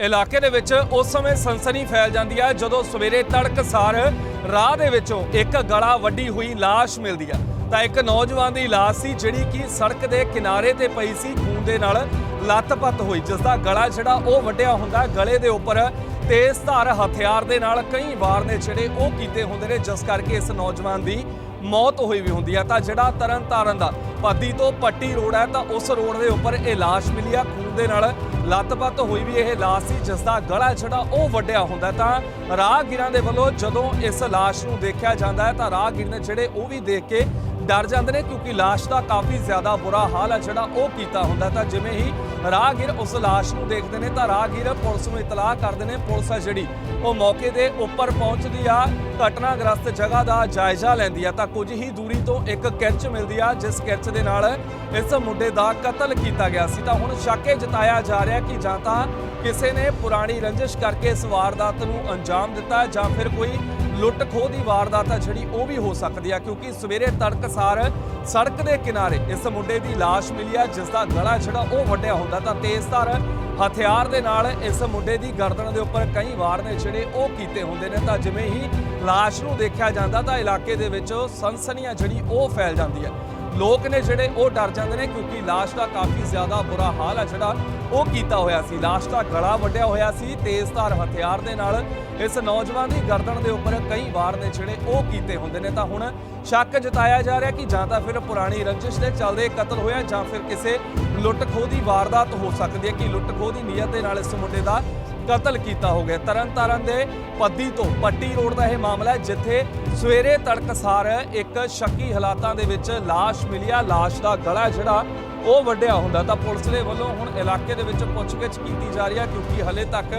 ਇਲਾਕੇ ਦੇ ਵਿੱਚ ਉਸ ਸਮੇਂ ਸਨਸਨੀ ਫੈਲ ਜਾਂਦੀ ਹੈ, ਜਦੋਂ ਸਵੇਰੇ ਤੜਕਸਾਰ ਰਾਹ ਦੇ ਵਿੱਚੋਂ ਇੱਕ ਗਲਾ ਵੱਡੀ ਹੋਈ ਲਾਸ਼ ਮਿਲਦੀ ਹੈ। ਤਾਂ ਇੱਕ ਨੌਜਵਾਨ ਦੀ ਲਾਸ਼ ਸੀ, ਜਿਹੜੀ ਕਿ ਸੜਕ ਦੇ ਕਿਨਾਰੇ ਤੇ ਪਈ ਸੀ, ਖੂਨ ਦੇ ਨਾਲ ਲੱਤ-ਪੱਤ ਹੋਈ। ਜਿਸ ਦਾ ਗਲਾ ਜਿਹੜਾ ਉਹ ਵੱਡਿਆ ਹੁੰਦਾ ਗਲੇ ਦੇ ਉੱਪਰ ਤੇਜ਼ ਧਾਰ ਹਥਿਆਰ ਦੇ ਨਾਲ ਕਈ ਵਾਰ ਨੇ ਜਿਹੜੇ ਉਹ ਕੀਤੇ ਹੁੰਦੇ ਨੇ। ਜਿਸ ਕਰਕੇ ਇਸ ਨੌਜਵਾਨ ਦੀ ਮੌਤ ਹੋਈ ਵੀ ਹੁੰਦੀ ਹੈ ਤਾਂ ਜਿਹੜਾ ਤਰਨ ਤਾਰਨ ਦਾ ਪੱਦੀ ਤੋਂ ਪੱਟੀ ਰੋਡ ਹੈ, ਤਾਂ ਉਸ ਰੋਡ ਦੇ ਉੱਪਰ ਇਹ ਲਾਸ਼ ਮਿਲੀ ਆ। ਖੂਨ ਦੇ ਨਾਲ ਲੱਤ-ਪੱਤ ਹੋਈ ਵੀ ਇਹ ਲਾਸ਼ ਸੀ, ਜਿਸ ਦਾ ਗਲਾ ਜਿਹੜਾ ਉਹ ਵੱਡਿਆ ਹੁੰਦਾ ਤਾਂ ਰਾਹਗੀਰਾਂ ਦੇ ਵੱਲੋਂ ਜਦੋਂ ਇਸ ਲਾਸ਼ ਨੂੰ ਦੇਖਿਆ ਜਾਂਦਾ ਹੈ, ਤਾਂ ਰਾਹਗੀਰ ਨੇ ਜਿਹੜੇ ਉਹ ਵੀ ਦੇਖ ਕੇ ਡਰ ਜਾਂਦੇ ਨੇ ਕਿਉਂਕਿ ਲਾਸ਼ ਦਾ ਕਾਫੀ ਜ਼ਿਆਦਾ ਬੁਰਾ ਹਾਲ ਹੈ, ਜਿਹੜਾ ਉਹ ਕੀਤਾ ਹੁੰਦਾ ਤਾਂ ਜਿਵੇਂ ਹੀ ਰਾਹਗੀਰ ਉਸ ਲਾਸ਼ ਨੂੰ ਦੇਖਦੇ ਨੇ, ਤਾਂ ਰਾਹਗੀਰ ਪੁਲਿਸ ਨੂੰ ਇਤਲਾਹ ਕਰਦੇ ਨੇ, ਪੁਲਿਸ ਆ ਜਿਹੜੀ ਉਹ ਮੌਕੇ ਦੇ ਉੱਪਰ ਪਹੁੰਚਦੀ ਆ, ਘਟਨਾਗ੍ਰਸਤ ਜਗ੍ਹਾ ਦਾ ਜਾਇਜ਼ਾ ਲੈਂਦੀ ਆ। ਤਾਂ ਕੁਝ ਹੀ ਦੂਰੀ ਤੋਂ ਇੱਕ ਕਿਰਚ ਮਿਲਦੀ ਆ, ਜਿਸ ਕਿਰਚ ਦੇ ਨਾਲ ਇਸ ਮੁੰਡੇ ਦਾ ਕਤਲ ਕੀਤਾ ਗਿਆ ਸੀ। ਤਾਂ ਹੁਣ ਸ਼ੱਕ ਇਹ ਜਤਾਇਆ ਜਾ ਰਿਹਾ ਕਿ ਜਾਂ ਤਾਂ ਕਿਸੇ ਨੇ ਪੁਰਾਣੀ ਰੰਜਿਸ਼ ਕਰਕੇ ਇਸ ਵਾਰਦਾਤ ਨੂੰ ਅੰਜਾਮ ਦਿੱਤਾ, ਜਾਂ ਫਿਰ ਕੋਈ ਲੁੱਟ ਖੋਹ ਦੀ ਵਾਰਦਾਤ ਆ ਜਿਹੜੀ ਉਹ ਵੀ ਹੋ ਸਕਦੀ ਆ, ਕਿਉਂਕਿ ਸਵੇਰੇ ਤੜਕਸਾਰ ਸੜਕ ਦੇ ਕਿਨਾਰੇ ਇਸ ਮੁੰਡੇ ਦੀ ਲਾਸ਼ ਮਿਲੀ ਆ, ਜਿਸ ਦਾ ਗਲਾ ਜਿਹੜਾ ਉਹ ਵੱਡਿਆ ਹੁੰਦਾ ਤਾਂ ਤੇਜ਼ਧਾਰ ਹਥਿਆਰ ਦੇ ਨਾਲ ਇਸ ਮੁੰਡੇ ਦੀ ਗਰਦਨ ਦੇ ਉੱਪਰ ਕਈ ਵਾਰ ਨੇ ਜਿਹੜੇ ਉਹ ਕੀਤੇ ਹੁੰਦੇ ਨੇ। ਤਾਂ ਜਿਵੇਂ ਹੀ ਲਾਸ਼ ਨੂੰ ਦੇਖਿਆ ਜਾਂਦਾ ਤਾਂ ਇਲਾਕੇ ਦੇ ਵਿੱਚ ਸਨਸਨੀਆਂ ਜਿਹੜੀ ਉਹ ਫੈਲ ਜਾਂਦੀ ਹੈ ਲੋਕ ਨੇ ਜਿਹੜੇ ਉਹ ਡਰ ਜਾਂਦੇ ਨੇ ਕਿਉਂਕਿ ਲਾਸ਼ ਦਾ ਕਾਫੀ ਜ਼ਿਆਦਾ ਬੁਰਾ ਹਾਲ ਹੈ ਜਿਹੜਾ ਉਹ ਕੀਤਾ ਹੋਇਆ ਸੀ। ਲਾਸ਼ ਦਾ ਗਲਾ ਵੱਢਿਆ ਹੋਇਆ ਸੀ, ਤੇਜ਼ਧਾਰ ਹਥਿਆਰ ਦੇ ਨਾਲ। ਇਸ ਨੌਜਵਾਨ ਦੀ ਗਰਦਨ ਦੇ ਉੱਪਰ ਕਈ ਵਾਰ ਨੇ ਜਿਹੜੇ ਉਹ ਕੀਤੇ ਹੁੰਦੇ ਨੇ। ਤਾਂ ਹੁਣ ਸ਼ੱਕ ਜਤਾਇਆ ਜਾ ਰਿਹਾ ਕਿ ਜਾਂ ਤਾਂ ਫਿਰ ਪੁਰਾਣੀ ਰੰਜਿਸ਼ ਦੇ ਚੱਲਦੇ ਕਤਲ ਹੋਇਆ ਜਾਂ ਫਿਰ ਕਿਸੇ ਲੁੱਟ ਖੋਹ ਦੀ ਵਾਰਦਾਤ ਹੋ ਸਕਦੀ ਹੈ ਕਿ ਲੁੱਟ ਖੋਹ ਦੀ ਨੀਅਤ ਦੇ ਨਾਲ ਇਸ ਮੁੰਡੇ ਦਾ ਕਤਲ ਕੀਤਾ ਹੋ ਗਿਆ। ਤਰਨ ਤਾਰਨ ਦੇ ਪੱਦੀ ਤੋਂ ਪੱਟੀ ਰੋਡ ਦਾ ਇਹ ਮਾਮਲਾ ਹੈ ਜਿੱਥੇ ਸਵੇਰੇ ਤੜਕਸਾਰ ਇੱਕ ਸ਼ੱਕੀ ਹਾਲਾਤਾਂ ਦੇ ਵਿੱਚ ਲਾਸ਼ ਮਿਲਿਆ ਲਾਸ਼ ਦਾ ਗਲਾ ਜਿਹੜਾ ਉਹ ਵੱਡਿਆ ਹੁੰਦਾ ਤਾਂ ਪੁਲਿਸ ਦੇ ਵੱਲੋਂ ਹੁਣ ਇਲਾਕੇ ਦੇ ਵਿੱਚ ਪੁੱਛਗਿੱਛ ਕੀਤੀ ਜਾ ਰਹੀ ਹੈ ਕਿਉਂਕਿ ਹਲੇ ਤੱਕ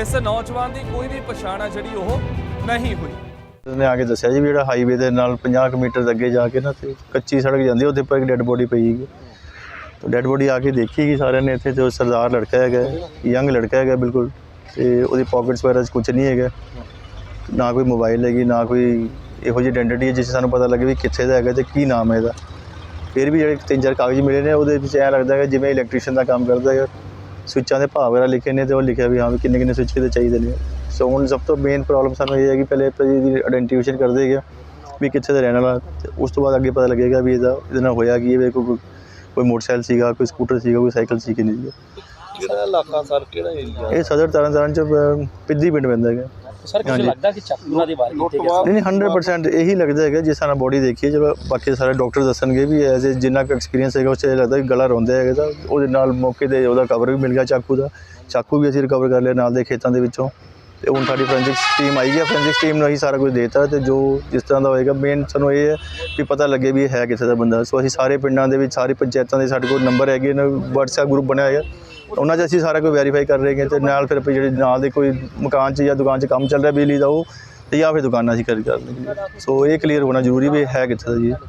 ਇਸ ਨੌਜਵਾਨ ਦੀ ਕੋਈ ਵੀ ਪਛਾਣ ਹੈ ਜਿਹੜੀ ਉਹ ਨਹੀਂ ਹੋਈ। ਉਹਨੇ ਆ ਕੇ ਦੱਸਿਆ ਜੀ ਵੀ ਜਿਹੜਾ ਹਾਈਵੇ ਦੇ ਨਾਲ 50 ਕੁ ਮੀਟਰ ਅੱਗੇ ਜਾ ਕੇ ਨਾ ਤੇ ਕੱਚੀ ਸੜਕ ਜਾਂਦੀ ਹੈ, ਉਹਦੇ ਉੱਪਰ ਇੱਕ ਡੈੱਡ ਬੋਡੀ ਪਈ ਹੈਗੀ ਤਾਂ ਡੈੱਡ ਬੋਡੀ ਆ ਕੇ ਦੇਖੀ ਕਿ ਸਾਰਿਆਂ ਨੇ ਇੱਥੇ ਜੋ ਸਰਦਾਰ ਲੜਕਾ ਹੈਗਾ ਯੰਗ ਲੜਕਾ ਹੈਗਾ ਬਿਲਕੁਲ। ਤੇ ਉਹਦੀ ਪਾਕਟਸ ਵਗੈਰਾ 'ਚ ਕੁਝ ਨਹੀਂ ਹੈਗਾ। ਨਾ ਕੋਈ ਮੋਬਾਈਲ ਹੈਗੀ, ਨਾ ਕੋਈ ਇਹੋ ਜਿਹੀ ਆਇਡੈਂਟੀ ਹੈ ਜਿਸ 'ਚ ਸਾਨੂੰ ਪਤਾ ਲੱਗੇ ਵੀ ਕਿੱਥੇ ਦਾ ਹੈਗਾ ਤੇ ਕੀ ਨਾਮ ਹੈ ਇਹਦਾ। ਫਿਰ ਵੀ ਜਿਹੜੇ ਤਿੰਨ ਚਾਰ ਕਾਗਜ਼ ਮਿਲੇ ਨੇ, ਉਹਦੇ ਵਿੱਚ ਐਂ ਲੱਗਦਾ ਹੈ ਜਿਵੇਂ ਇਲੈਕਟ੍ਰੀਸ਼ੀਅਨ ਦਾ ਕੰਮ ਕਰਦਾ ਹੈ ਸਵਿੱਚਾਂ ਦੇ ਭਾਅ ਵਗੈਰਾ ਲਿਖੇ ਨੇ ਤੇ ਉਹ ਲਿਖਿਆ ਵੀ ਹਾਂ ਵੀ ਕਿੰਨੇ ਕਿੰਨੇ ਸਵਿੱਚ ਕਿਤੇ ਚਾਹੀਦੇ ਨੇ। ਸੋ ਹੁਣ ਸਭ ਤੋਂ ਮੇਨ ਪ੍ਰੋਬਲਮ ਸਾਨੂੰ ਇਹ ਹੈ ਕਿ ਪਹਿਲੇ ਆਪਾਂ ਇਹਦੀ ਆਇਡੈਂਟੀਫਿਕੇਸ਼ਨ ਕਰਦੇ ਹੈਗੇ ਵੀ ਕਿੱਥੇ ਦਾ ਰਹਿਣ ਵਾਲਾ ਉਸ ਤੋਂ ਬਾਅਦ ਅੱਗੇ ਪਤਾ ਲੱਗੇਗਾ ਵੀ ਇਹਦਾ, ਇਹਦੇ ਨਾਲ ਹੋਇਆ ਕੀ ਹੈ ਕੋਈ ਕੋਈ ਮੋਟਰਸਾਈਕਲ ਸੀਗਾ, ਕੋਈ ਸਕੂਟਰ ਸੀਗਾ, ਕੋਈ ਸਾਈਕਲ ਸੀ ਕਿ ਨਹੀਂ ਸੀਗਾ। ਕਿਹੜਾ ਇਲਾਕਾ ਸਰ? ਕਿਹੜਾ ਏਰੀਆ ਇਹ ਸਦਰ ਤਰਨ ਤਾਰਨ ਚ ਅਹ, ਪਿੱਦੀ ਪਿੰਡ ਪੈਂਦਾ ਹੈਗਾ। ਸਰ ਕੁਝ ਹਾਂਜੀ। ਲੱਗਦਾ ਕਿ ਚਾਕੂ ਨਾਲ ਦੀ ਵਾਰ ਕੀਤੇ ਗਏ ਨਹੀਂ ਨਹੀਂ 100% ਇਹੀ ਲੱਗਦਾ ਹੈਗਾ ਜਿਸ ਤਰ੍ਹਾਂ ਬੋਡੀ ਦੇਖੀ ਹੈ ਚਲੋ ਬਾਕੀ ਸਾਰੇ ਡਾਕਟਰ ਦੱਸਣਗੇ ਵੀ ਐਜ਼ ਜਿੰਨਾ ਕੁ ਐਕਸਪੀਰੀਅੰਸ ਹੈਗਾ ਉਸ 'ਚ ਇਹ ਲੱਗਦਾ ਗਲਾ ਰੋਂਦਾ ਹੈਗਾ ਤਾਂ ਉਹਦੇ ਨਾਲ ਮੌਕੇ ਤੇ ਉਹਦਾ ਕਵਰ ਵੀ ਮਿਲ ਗਿਆ ਚਾਕੂ ਦਾ। ਚਾਕੂ ਵੀ ਅਸੀਂ ਰਿਕਵਰ ਕਰ ਲਿਆ ਨਾਲ ਦੇ ਖੇਤਾਂ ਦੇ ਵਿੱਚੋਂ। ਤੇ ਹੁਣ ਸਾਡੀ ਫੋਰੈਂਸਿਕ ਟੀਮ ਆਈ ਹੈ ਫੋਰੈਂਸਿਕ ਟੀਮ ਨੂੰ ਅਸੀਂ ਸਾਰਾ ਕੁਝ ਦੇਤਾ ਤੇ ਜੋ ਜਿਸ ਤਰ੍ਹਾਂ ਦਾ ਹੋਏਗਾ ਮੇਨ ਸਾਨੂੰ ਇਹ ਹੈ ਕਿ ਪਤਾ ਲੱਗੇ ਵੀ ਇਹ ਹੈ ਕਿੱਥੇ ਦਾ ਬੰਦਾ। ਸੋ ਅਸੀਂ ਸਾਰੇ ਪਿੰਡਾਂ ਦੇ ਵਿੱਚ ਸਾਰੀ ਪੰਚਾਇਤਾਂ ਦੇ ਸਾਡੇ ਕੋਲ ਨੰਬਰ ਹੈਗੇ ਨੇ WhatsApp ਗਰੁੱਪ ਬਣਿਆ ਹੋਇਆ। ਉਹਨਾਂ 'ਚ ਅਸੀਂ ਸਾਰਾ ਕੁਝ ਵੈਰੀਫਾਈ ਕਰ ਰਹੇ ਹਾਂ ਤੇ ਨਾਲ ਫਿਰ ਆਪਾਂ ਜਿਹੜੇ ਨਾਲ ਦੇ ਕੋਈ ਮਕਾਨ 'ਚ ਜਾਂ ਦੁਕਾਨ 'ਚ ਕੰਮ ਚੱਲ ਰਿਹਾ, ਬਿਜਲੀ ਦਾ ਉਹ, ਤੇ ਜਾਂ ਫਿਰ ਦੁਕਾਨਾਂ ਅਸੀਂ ਕਰ ਕਰ ਲਈਏ। ਸੋ ਇਹ ਕਲੀਅਰ ਹੋਣਾ ਜ਼ਰੂਰੀ ਵੀ ਹੈ ਕਿੱਥੇ ਦਾ ਜੀ।